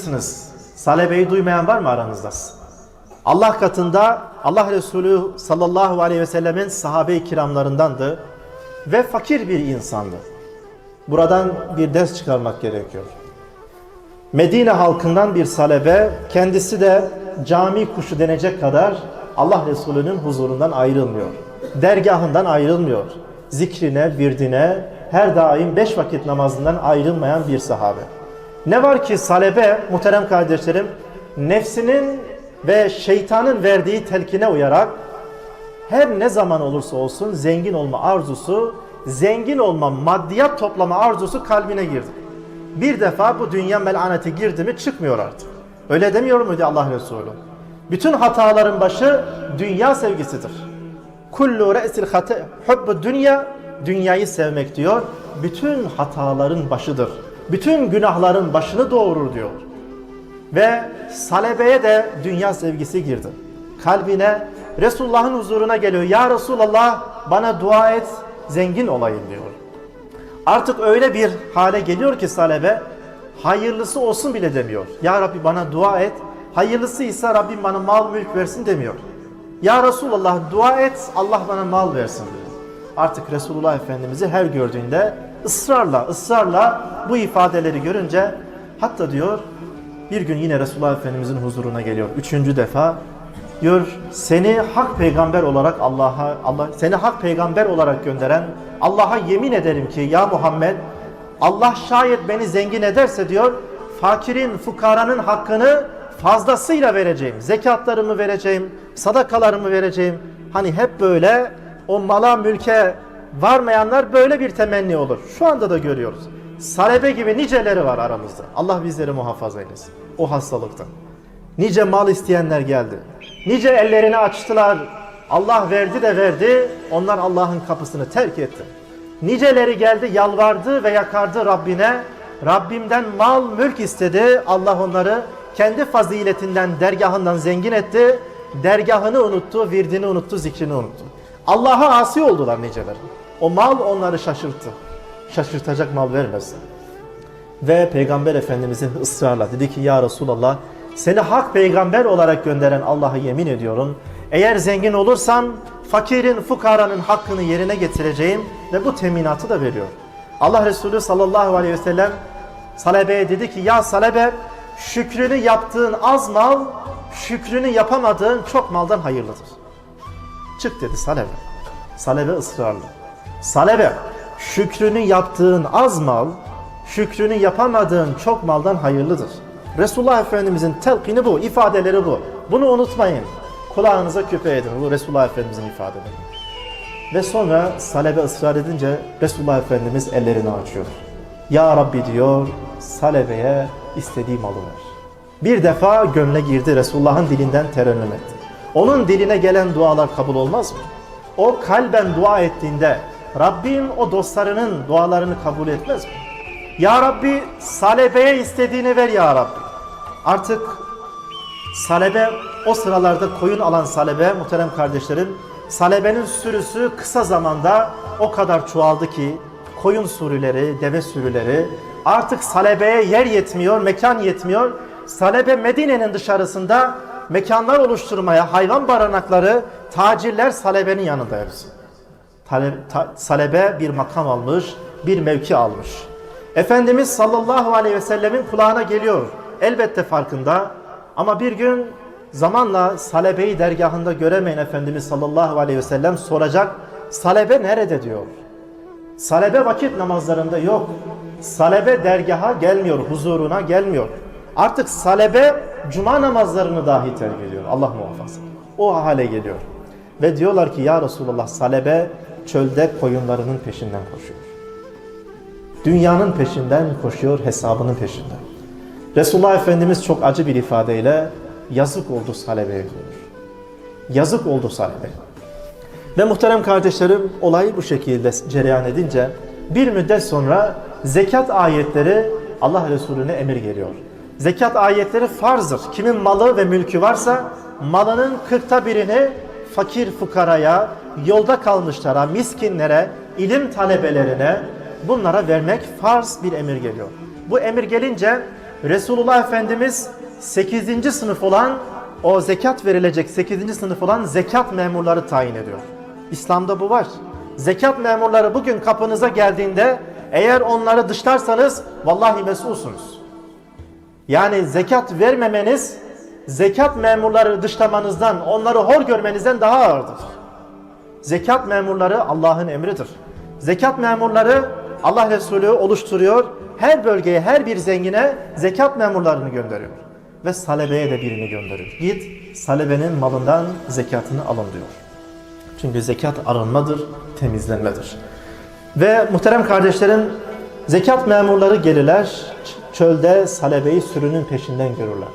Bilirsiniz. Salebeyi duymayan var mı aranızda? Allah katında Allah Resulü sallallahu aleyhi ve sellemin sahabe-i kiramlarındandı ve fakir bir insandı. Buradan bir ders çıkarmak gerekiyor. Medine halkından bir salebe, kendisi de cami kuşu denecek kadar Allah Resulü'nün huzurundan ayrılmıyor. Dergahından ayrılmıyor. Zikrine, virdine, her daim beş vakit namazından ayrılmayan bir sahabe. Ne var ki salebe, muhterem kardeşlerim, nefsinin ve şeytanın verdiği telkine uyarak her ne zaman olursa olsun zengin olma arzusu, zengin olma, maddiyat toplama arzusu kalbine girdi. Bir defa bu dünya melaneti girdi mi çıkmıyor artık. Öyle demiyor muydu Allah Resulü? Bütün hataların başı dünya sevgisidir. Kullu re'sil hate hubbu dünya dünyayı sevmek diyor. Bütün hataların başıdır. Bütün günahların başını doğurur diyor. Ve salebeye de dünya sevgisi girdi. Kalbine Resulullah'ın huzuruna geliyor. Ya Resulallah bana dua et zengin olayım diyor. Artık öyle bir hale geliyor ki salebe hayırlısı olsun bile demiyor. Ya Rabbi bana dua et. Hayırlısıysa Rabbim bana mal mülk versin demiyor. Ya Resulallah dua et Allah bana mal versin diyor. Artık Resulullah Efendimiz'i her gördüğünde ısrarla ısrarla bu ifadeleri görünce hatta diyor bir gün yine Resulullah Efendimiz'in huzuruna geliyor. Üçüncü defa diyor seni hak peygamber olarak Allah'a Allah seni hak peygamber olarak gönderen Allah'a yemin ederim ki ya Muhammed Allah şayet beni zengin ederse diyor fakirin fukaranın hakkını fazlasıyla vereceğim. Zekatlarımı vereceğim, sadakalarımı vereceğim. Hani hep böyle o mala mülke varmayanlar böyle bir temenni olur. Şu anda da görüyoruz. Salebe gibi niceleri var aramızda. Allah bizleri muhafaza eylesin. O hastalıktan. Nice mal isteyenler geldi. Nice ellerini açtılar. Allah verdi de verdi. Onlar Allah'ın kapısını terk etti. Niceleri geldi yalvardı ve yakardı Rabbine. Rabbimden mal mülk istedi. Allah onları kendi faziletinden, dergahından zengin etti. Dergahını unuttu, virdini unuttu, zikrini unuttu. Allah'a asi oldular niceleri. O mal onları şaşırttı. Şaşırtacak mal vermesin. Ve Peygamber Efendimiz'in ısrarla dedi ki ya Resulallah seni hak peygamber olarak gönderen Allah'a yemin ediyorum. Eğer zengin olursam fakirin, fukaranın hakkını yerine getireceğim ve bu teminatı da veriyor. Allah Resulü sallallahu aleyhi ve sellem Salebe'ye dedi ki ya Salebe şükrünü yaptığın az mal, şükrünü yapamadığın çok maldan hayırlıdır. Çık dedi Salebe. Salebe ısrarlı. Salebe şükrünü yaptığın az mal, şükrünü yapamadığın çok maldan hayırlıdır. Resulullah Efendimizin telkini bu, ifadeleri bu. Bunu unutmayın. Kulağınıza küpe edin. Bu Resulullah Efendimizin ifadeleri. Ve sonra Salebe ısrar edince Resulullah Efendimiz ellerini açıyor. Ya Rabbi diyor, Salebe'ye istediği malı ver. Bir defa gönle girdi Resulullah'ın dilinden terennüm etti. Onun diline gelen dualar kabul olmaz mı? O kalben dua ettiğinde Rabbim o dostlarının dualarını kabul etmez mi? Ya Rabbi Salebe'ye istediğini ver ya Rabbi. Artık Salebe o sıralarda koyun alan Salebe muhterem kardeşlerim Salebe'nin sürüsü kısa zamanda o kadar çoğaldı ki koyun sürüleri, deve sürüleri artık Salebe'ye yer yetmiyor, mekan yetmiyor. Salebe Medine'nin dışarısında mekanlar oluşturmaya, hayvan barınakları, tacirler Salebe'nin yanında hepsi. Salebe bir makam almış, bir mevki almış. Efendimiz sallallahu aleyhi ve sellemin kulağına geliyor. Elbette farkında. Ama bir gün zamanla Salebe'yi dergahında göremeyin Efendimiz sallallahu aleyhi ve sellem soracak. Salebe nerede diyor. Salebe vakit namazlarında yok. Salebe dergaha gelmiyor, huzuruna gelmiyor. Artık salebe cuma namazlarını dahi terk ediyor. Allah muhafaza. O hale geliyor. Ve diyorlar ki ya Resulullah salebe çölde koyunlarının peşinden koşuyor. Dünyanın peşinden koşuyor, hesabının peşinden. Resulullah Efendimiz çok acı bir ifadeyle yazık oldu salebeye diyor. Yazık oldu salebeye. Ve muhterem kardeşlerim olay bu şekilde cereyan edince bir müddet sonra zekat ayetleri Allah Resulüne emir geliyor. Zekat ayetleri farzdır. Kimin malı ve mülkü varsa malının kırkta birini fakir fukaraya, yolda kalmışlara, miskinlere, ilim talebelerine bunlara vermek farz bir emir geliyor. Bu emir gelince Resulullah Efendimiz 8. sınıf olan o zekat verilecek 8. sınıf olan zekat memurları tayin ediyor. İslam'da bu var. Zekat memurları bugün kapınıza geldiğinde eğer onları dışlarsanız vallahi mesulsunuz. Yani zekat vermemeniz zekat memurları dışlamanızdan, onları hor görmenizden daha ağırdır. Zekat memurları Allah'ın emridir. Zekat memurları Allah Resulü oluşturuyor. Her bölgeye, her bir zengine zekat memurlarını gönderiyor. Ve salebeye de birini gönderiyor. Git salebenin malından zekatını alın diyor. Çünkü zekat arınmadır, temizlenmedir. Ve muhterem kardeşlerim, zekat memurları gelirler, çölde salebeyi sürünün peşinden görürler.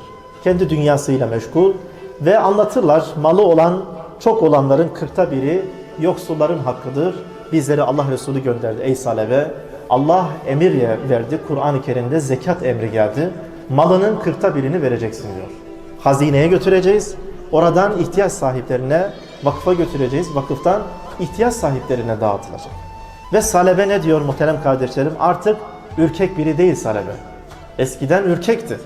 Kendi dünyasıyla meşgul ve anlatırlar malı olan, çok olanların kırkta biri yoksulların hakkıdır. Bizleri Allah Resulü gönderdi ey salebe. Allah emir verdi. Kur'an-ı Kerim'de zekat emri geldi. Malının kırkta birini vereceksin diyor. Hazineye götüreceğiz. Oradan ihtiyaç sahiplerine vakfa götüreceğiz. Vakıftan ihtiyaç sahiplerine dağıtılacak. Ve salebe ne diyor muhterem kardeşlerim? Artık ürkek biri değil salebe. Eskiden ürkekti.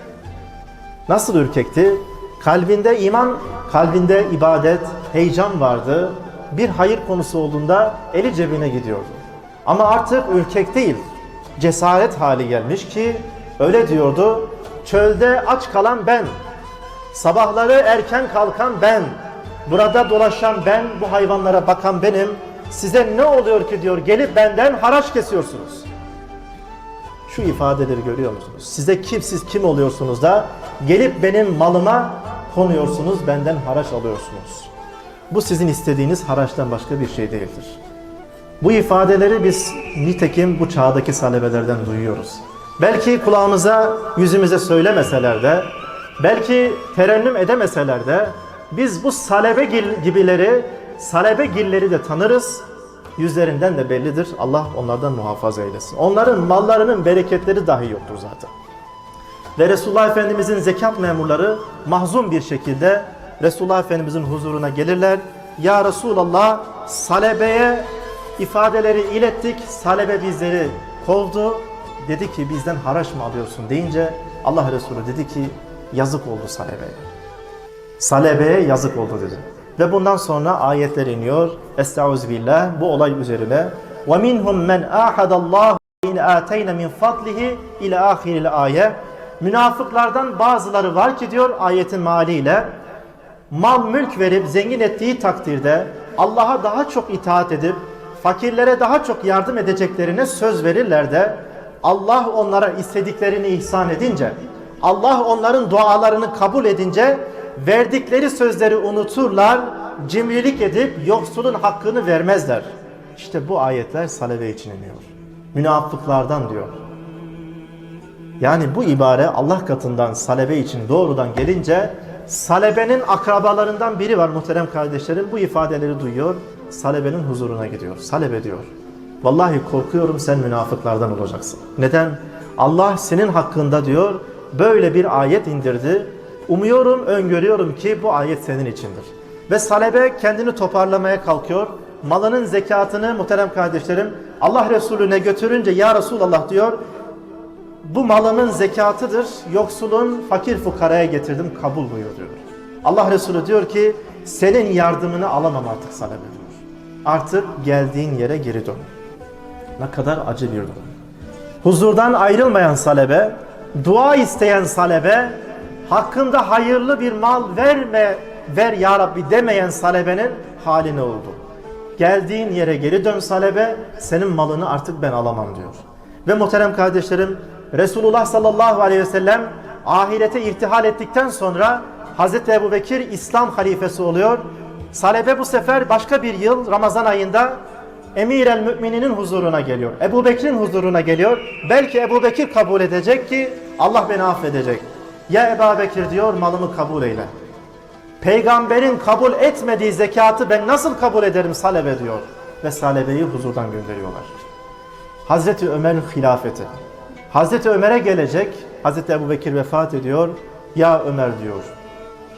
Nasıl ürkekti? Kalbinde iman, kalbinde ibadet, heyecan vardı. Bir hayır konusu olduğunda eli cebine gidiyordu. Ama artık ürkek değil, cesaret hali gelmiş ki öyle diyordu. Çölde aç kalan ben, sabahları erken kalkan ben, burada dolaşan ben, bu hayvanlara bakan benim. Size ne oluyor ki diyor gelip benden haraç kesiyorsunuz. Şu ifadeleri görüyor musunuz? Size kim siz kim oluyorsunuz da gelip benim malıma konuyorsunuz, benden haraç alıyorsunuz. Bu sizin istediğiniz haraçtan başka bir şey değildir. Bu ifadeleri biz nitekim bu çağdaki salebelerden duyuyoruz. Belki kulağımıza, yüzümüze söylemeseler de, belki terennüm edemeseler de biz bu salebe gibileri, salebe gilleri de tanırız. Yüzlerinden de bellidir. Allah onlardan muhafaza eylesin. Onların mallarının bereketleri dahi yoktur zaten. Ve Resulullah Efendimizin zekat memurları mahzun bir şekilde Resulullah Efendimizin huzuruna gelirler. Ya Resulallah salebeye ifadeleri ilettik. Salebe bizleri kovdu. Dedi ki bizden haraç mı alıyorsun deyince Allah Resulü dedi ki yazık oldu salebeye. Salebeye yazık oldu dedi. Ve bundan sonra ayetler iniyor. Estağfirullah bu olay üzerine. Ve minhum men ahadallahu in ateyna min fadlihi ila ahiril ayet. Münafıklardan bazıları var ki diyor ayetin maliyle mal mülk verip zengin ettiği takdirde Allah'a daha çok itaat edip fakirlere daha çok yardım edeceklerine söz verirler de Allah onlara istediklerini ihsan edince Allah onların dualarını kabul edince verdikleri sözleri unuturlar, cimrilik edip yoksulun hakkını vermezler. İşte bu ayetler salebe için iniyor. Münafıklardan diyor. Yani bu ibare Allah katından salebe için doğrudan gelince salebenin akrabalarından biri var muhterem kardeşlerim. Bu ifadeleri duyuyor. Salebenin huzuruna gidiyor. Salebe diyor. Vallahi korkuyorum sen münafıklardan olacaksın. Neden? Allah senin hakkında diyor böyle bir ayet indirdi. Umuyorum, öngörüyorum ki bu ayet senin içindir. Ve salebe kendini toparlamaya kalkıyor. Malının zekatını muhterem kardeşlerim Allah Resulüne götürünce ya Resulallah diyor bu malımın zekatıdır. Yoksulun fakir fukaraya getirdim kabul buyur diyor. Allah Resulü diyor ki senin yardımını alamam artık salebe diyor. Artık geldiğin yere geri dön. Ne kadar acı bir durum. Huzurdan ayrılmayan salebe, dua isteyen salebe, hakkında hayırlı bir mal verme, ver ya Rabbi demeyen salebenin hali ne oldu? Geldiğin yere geri dön salebe, senin malını artık ben alamam diyor. Ve muhterem kardeşlerim, Resulullah sallallahu aleyhi ve sellem ahirete irtihal ettikten sonra Hazreti Ebu Bekir İslam halifesi oluyor. Salebe bu sefer başka bir yıl Ramazan ayında Emir el Mümininin huzuruna geliyor. Ebu Bekir'in huzuruna geliyor. Belki Ebu Bekir kabul edecek ki Allah beni affedecek. Ya Ebu Bekir diyor malımı kabul eyle. Peygamberin kabul etmediği zekatı ben nasıl kabul ederim salebe diyor. Ve salebeyi huzurdan gönderiyorlar. Hazreti Ömer'in hilafeti. Hazreti Ömer'e gelecek. Hazreti Ebu Bekir vefat ediyor. Ya Ömer diyor.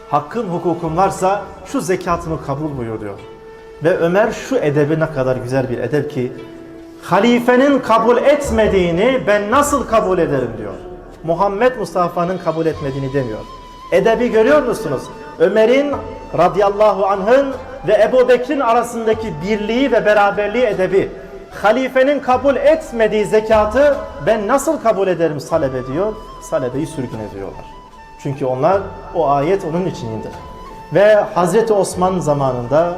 Hakkın hukukun varsa şu zekatımı kabul buyur diyor. Ve Ömer şu edebi ne kadar güzel bir edep ki halifenin kabul etmediğini ben nasıl kabul ederim diyor. Muhammed Mustafa'nın kabul etmediğini demiyor. Edebi görüyor musunuz? Ömer'in radıyallahu anh'ın ve Ebu Bekir'in arasındaki birliği ve beraberliği edebi. Halifenin kabul etmediği zekatı ben nasıl kabul ederim salebe diyor. Salebeyi sürgün ediyorlar. Çünkü onlar o ayet onun için indi. Ve Hazreti Osman zamanında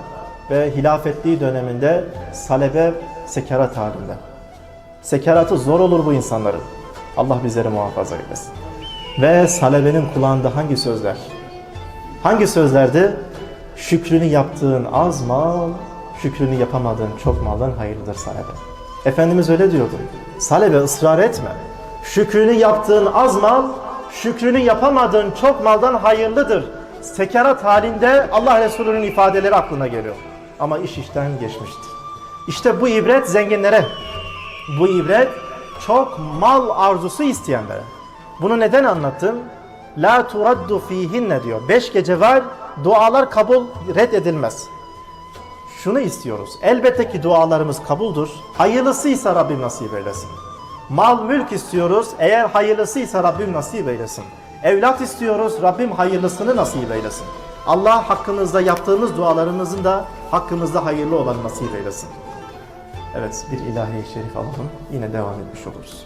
ve hilafetliği döneminde salebe sekarat halinde. Sekaratı zor olur bu insanların. Allah bizleri muhafaza eylesin. Ve salebenin kulağında hangi sözler? Hangi sözlerdi? Şükrünü yaptığın az mal, şükrünü yapamadığın çok maldan hayırlıdır salebe. Efendimiz öyle diyordu. Salebe ısrar etme. Şükrünü yaptığın az mal, şükrünü yapamadığın çok maldan hayırlıdır. Sekarat halinde Allah Resulü'nün ifadeleri aklına geliyor. Ama iş işten geçmişti. İşte bu ibret zenginlere. Bu ibret çok mal arzusu isteyenlere. Bunu neden anlattım? La turaddu fihinne diyor. Beş gece var, dualar kabul reddedilmez. Şunu istiyoruz. Elbette ki dualarımız kabuldur. Hayırlısıysa Rabbim nasip eylesin. Mal mülk istiyoruz. Eğer hayırlısıysa Rabbim nasip eylesin. Evlat istiyoruz. Rabbim hayırlısını nasip eylesin. Allah hakkımızda yaptığımız dualarımızın da hakkımızda hayırlı olan nasip eylesin. Evet bir ilahi şerif alalım. Yine devam etmiş oluruz.